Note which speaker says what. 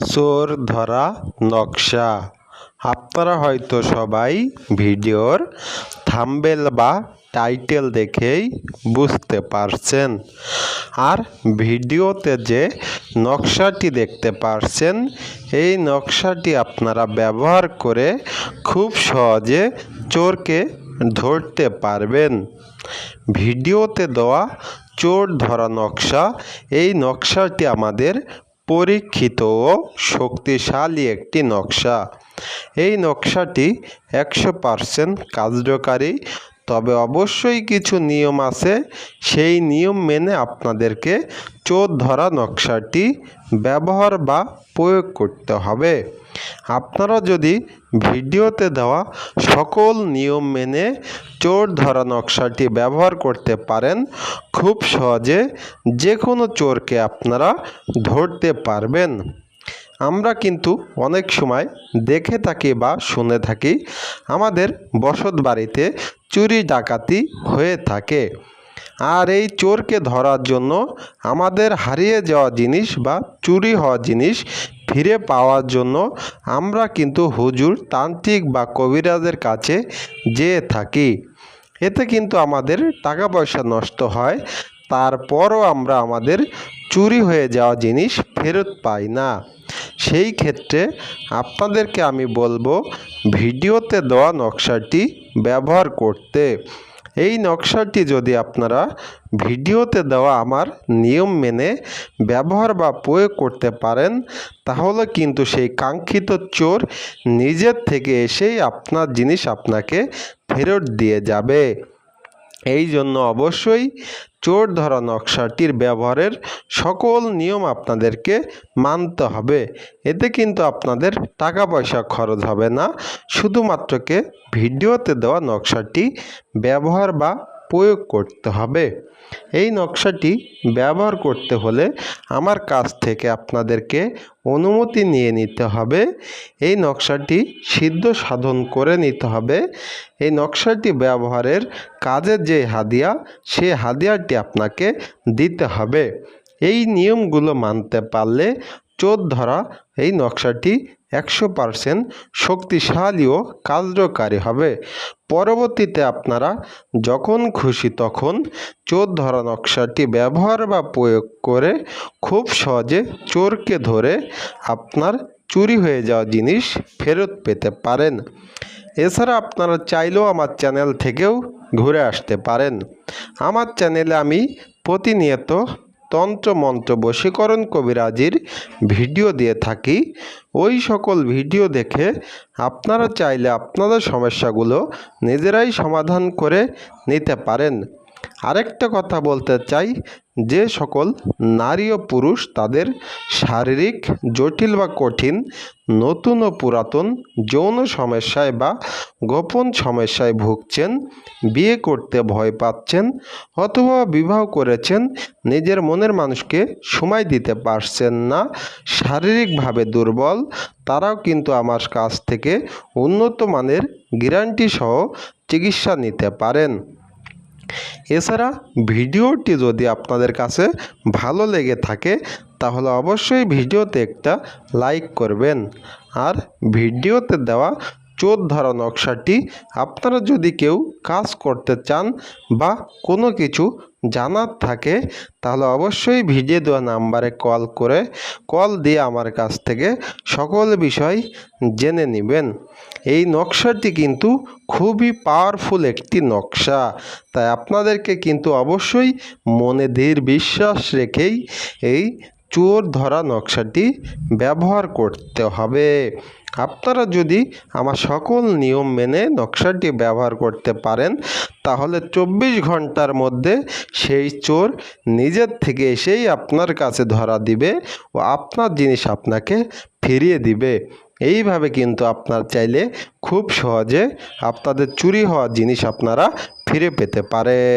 Speaker 1: চোর ধরা নকশা। আপনারা হয়তো সবাই ভিডিওর থাম্বনেল বা টাইটেল দেখেই বুঝতে পারছেন। আর ভিডিওতে যে নকশাটি দেখতে পারছেন, এই নকশাটি আপনারা ব্যবহার করে খুব সহজে চোরকে ধরতে পারবেন। ভিডিওতে দেওয়া চোর ধরা নকশা, এই নকশাটি আমাদের পরীক্ষিত ও শক্তিশালী একটি নকশা। এই নকশাটি একশো পারসেন্ট কার্যকারী, তবে অবশ্যই কিছু নিয়ম আছে। সেই নিয়ম মেনে আপনাদেরকে চোর ধরা নকশাটি ব্যবহার বা প্রয়োগ করতে হবে। আপনারা যদি ভিডিওতে দেওয়া সকল নিয়ম মেনে চোর ধরা নকশাটি ব্যবহার করতে পারেন। খুব সহজে যে কোনো চোরকে আপনারা ধরতে পারবেন। আমরা কিন্তু অনেক সময় দেখে থাকি বা শুনে থাকি, আমাদের বসত বাড়িতে চুরি ডাকাতি হয়ে থাকে। আর এই চোরকে ধরার জন্য আমাদের হারিয়ে যাওয়া জিনিস বা চুরি হওয়া জিনিস ফিরে পাওয়ার জন্য আমরা কিন্তু হুজুর তান্ত্রিক বা কবিরাজের কাছে যেয়ে থাকি। এতে কিন্তু আমাদের টাকা পয়সা নষ্ট হয়, তারপরও আমরা আমাদের চুরি হয়ে যাওয়া জিনিস ফেরত পাই না। সেই ক্ষেত্রে আপনাদেরকে আমি বলব, ভিডিওতে দেওয়া নকশাটি ব্যবহার করতে। এই নকশাটি যদি আপনারা ভিডিওতে দেওয়া আমার নিয়ম মেনে ব্যবহার বা প্রয়োগ করতে পারেন, তাহলে কিন্তু সেই কাঙ্ক্ষিত চোর নিজের থেকে এসেই আপনার জিনিস আপনাকে ফেরত দিয়ে যাবে। এই জন্য অবশ্যই চোর ধরা নকশাটির ব্যবহারের সকল নিয়ম আপনাদেরকে মানতে হবে। এতে কিন্তু আপনাদের টাকা পয়সা খরচ হবে না। শুধুমাত্রকে ভিডিওতে দেওয়া নকশাটি ব্যবহার বা প্রয়োগ করতে হবে। এই নকশাটি ব্যবহার করতে হলে আমার কাছ থেকে আপনাদেরকে অনুমতি নিয়ে নিতে হবে। এই নকশাটি সিদ্ধ সাধন করে নিতে হবে। এই নকশাটি ব্যবহারের কাজের যে হাদিয়া, সে হাদিয়াটি আপনাকে দিতে হবে। এই নিয়মগুলো মানতে পারলে চোর ধরা এই নকশাটি একশো পারসেন্ট শক্তিশালী ও কার্যকারী হবে। পরবর্তীতে আপনারা যখন খুশি তখন চোর ধরা নকশাটি ব্যবহার বা প্রয়োগ করে খুব সহজে চোরকে ধরে আপনার চুরি হয়ে যাওয়া জিনিস ফেরত পেতে পারেন। এছাড়া আপনারা চাইলেও আমার চ্যানেল থেকেও ঘুরে আসতে পারেন। আমার চ্যানেলে আমি প্রতিনিয়ত তন্ত্র মন্ত্র বশীকরণ কবিরাজির ভিডিও দিয়ে থাকি। ওই সকল ভিডিও দেখে আপনারা চাইলে আপনাদের সমস্যাগুলো নিজেরাই সমাধান করে নিতে পারেন। আরেকটা কথা বলতে চাই, যে সকল নারী ও পুরুষ তাদের শারীরিক, জটিল বা কঠিন, নতুন ও পুরাতন, যৌন সমস্যায় বা গোপন সমস্যায় ভুগছেন, বিয়ে করতে ভয় পাচ্ছেন অথবা বিবাহ করেছেন, নিজের মনের মানুষকে সময় দিতে পারছেন না, শারীরিকভাবে দুর্বল, তারাও কিন্তু আমার কাছ থেকে উন্নত মানের গ্যারান্টি সহ চিকিৎসা নিতে পারেন। এছাড়া ভিডিওটি যদি আপনাদের কাছে ভালো লেগে থাকে, তাহলে অবশ্যই ভিডিওতে একটা লাইক করবেন। আর ভিডিওতে দেওয়া ধরা নকশাটি আপনারা যদি কেউ কাজ করতে চান বা কোনো কিছু জানার থাকে, তাহলে অবশ্যই ভিডিও দেওয়া নাম্বারে কল করে কল দিয়ে আমার কাছ থেকে সকল বিষয় জেনে নেবেন। এই নকশাটি কিন্তু খুবই পাওয়ারফুল একটি নকশা। তাই আপনাদেরকে কিন্তু অবশ্যই মনে দৃঢ় বিশ্বাস রেখেই এই চোর ধরা নকশাটি ব্যবহার করতে হবে। আপনারা যদি আমার সকল নিয়ম মেনে নকশাটি ব্যবহার করতে পারেন, তাহলে চব্বিশ ঘণ্টার মধ্যে সেই চোর নিজের থেকে এসেই আপনার কাছে ধরা দিবে ও আপনার জিনিস আপনাকে ফিরিয়ে দিবে। এইভাবে কিন্তু আপনার চাইলে খুব সহজে আপনাদের চুরি হওয়া জিনিস আপনারা ফিরে পেতে পারে